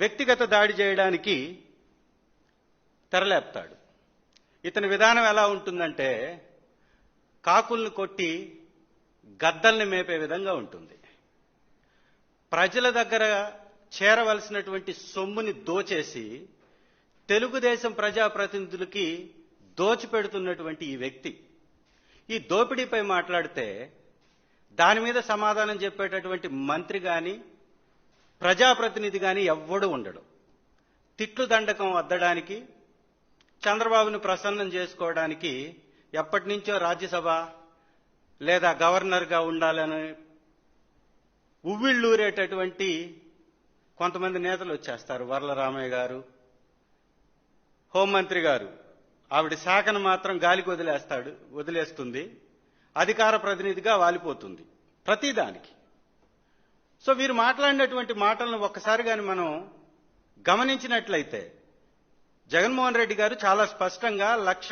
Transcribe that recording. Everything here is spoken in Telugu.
వ్యక్తిగత దాడి చేయడానికి తెరలేపుతాడు. ఇతని విధానం ఎలా ఉంటుందంటే కాకుల్ని కొట్టి గద్దల్ని మేపే విధంగా ఉంటుంది. ప్రజల దగ్గర చేరవలసినటువంటి సొమ్ముని దోచేసి తెలుగుదేశం ప్రజాప్రతినిధులకి దోచిపెడుతున్నటువంటి ఈ వ్యక్తి ఈ దోపిడీపై మాట్లాడితే దాని మీద సమాధానం చెప్పేటటువంటి మంత్రి కానీ ప్రజాప్రతినిధి కానీ ఎవ్వడు ఉండడు. తిట్లు దండకం అద్దడానికి చంద్రబాబును ప్రసన్నం చేసుకోవడానికి ఎప్పటి నుంచో రాజ్యసభ లేదా గవర్నర్గా ఉండాలని ఉవ్విళ్ళూరేటటువంటి కొంతమంది నేతలు వచ్చేస్తారు. వరలరామయ్య గారు హోంమంత్రి గారు. ఆవిడ శాఖను మాత్రం గాలికి వదిలేస్తాడు వదిలేస్తుంది. అధికార ప్రతినిధిగా వాలిపోతుంది ప్రతిదానికి. సో వీరు మాట్లాడినటువంటి మాటలను ఒక్కసారి కానీ మనం గమనించినట్లయితే జగన్మోహన్ రెడ్డి గారు చాలా స్పష్టంగా లక్ష